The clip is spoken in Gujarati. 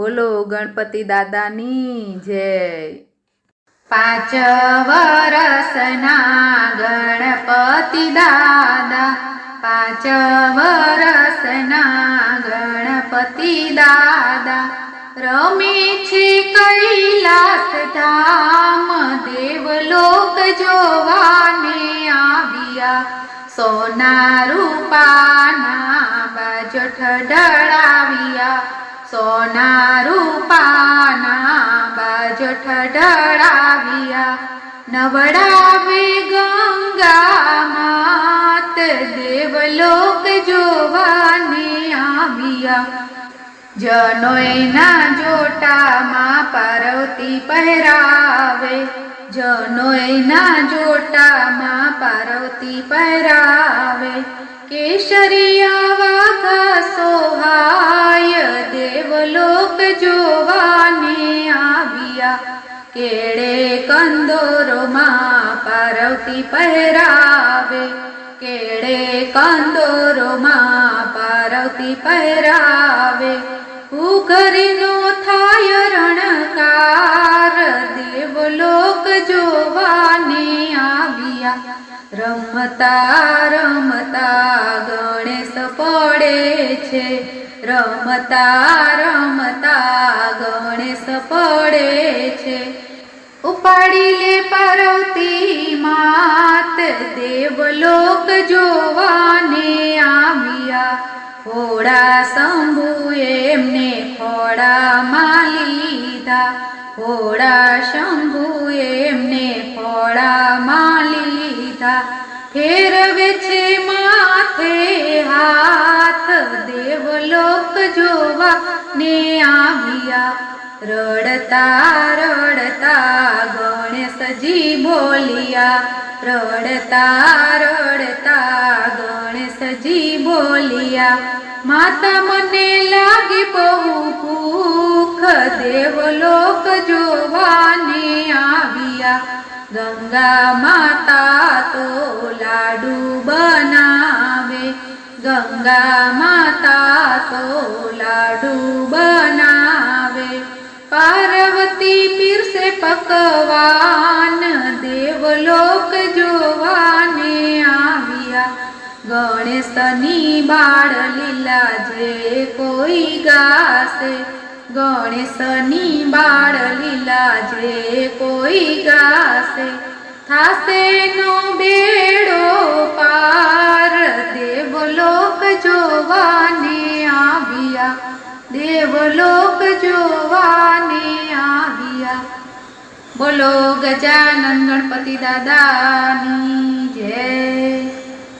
બોલો ગણપતિ દાદાની જય. પાંચ વરસના ગણપતિ દાદા. પાંચ વરસના ગણપતિ દાદા. રમે છે કૈલાસ ધામ, દેવલોક જોવાને આવ્યા. સોના રૂપાના બાજઠ ઢળાવ્યા સોના રૂપાના બાજઠ ઢળાવ્યા નવડાવે ગંગા માત દેવલોક જોવાને આવ્યા. જનોયના જોટામાં પાર્વતી પહેરાવે. જનોયના જોટામાં પાર્વતી પહેરાવે. કેસરિયા કેળે કંદોરોમાં પાર્વતી પહેરાવે. કેળે કંદોરોમાં પાર્વતી પહેરાવે. ઉઘરીનો થાય રણકાર, દેવલોક જોવાને આવ્યા. રમતા રમતા ગણેશ પડે છે. રમતા રમતા ગણેશ પડે છે. ઉપાડી લે પાર્વતી માત, દેવલોક જોવાને આવ્યા. હોડા શંભુ એમને ફોડામાં લીધા. હોડા શંભુ એમને ફોડામાં લીધા. ફેરવે છે માથે હાથ, દેવલોક જોવા. ને આવ્યા, રડતા રડતા, ગણેશજી બોલિયા. રડતા રડતા, ગણેશજી બોલિયા. માતા મને લાગે બહુ ભૂખ, દેવલોક જોવાને આવ્યા. ગંગા માતા તો લાડુ બનાવે. ગંગા માતા લાડુ બનાવે. પાર્વતી પીરસે પકવાન, દેવલોક જોવાને આવ્યા. ગણેશની બાળ લીલા જે કોઈ ગાશે. ગણેશની બાળ લીલા જે કોઈ ગાશે. થાશે નો આવ્યા દેવલોક જોવાને આવ્યા. બોલો ગજાનંદ ગણપતિ દાદાની જય.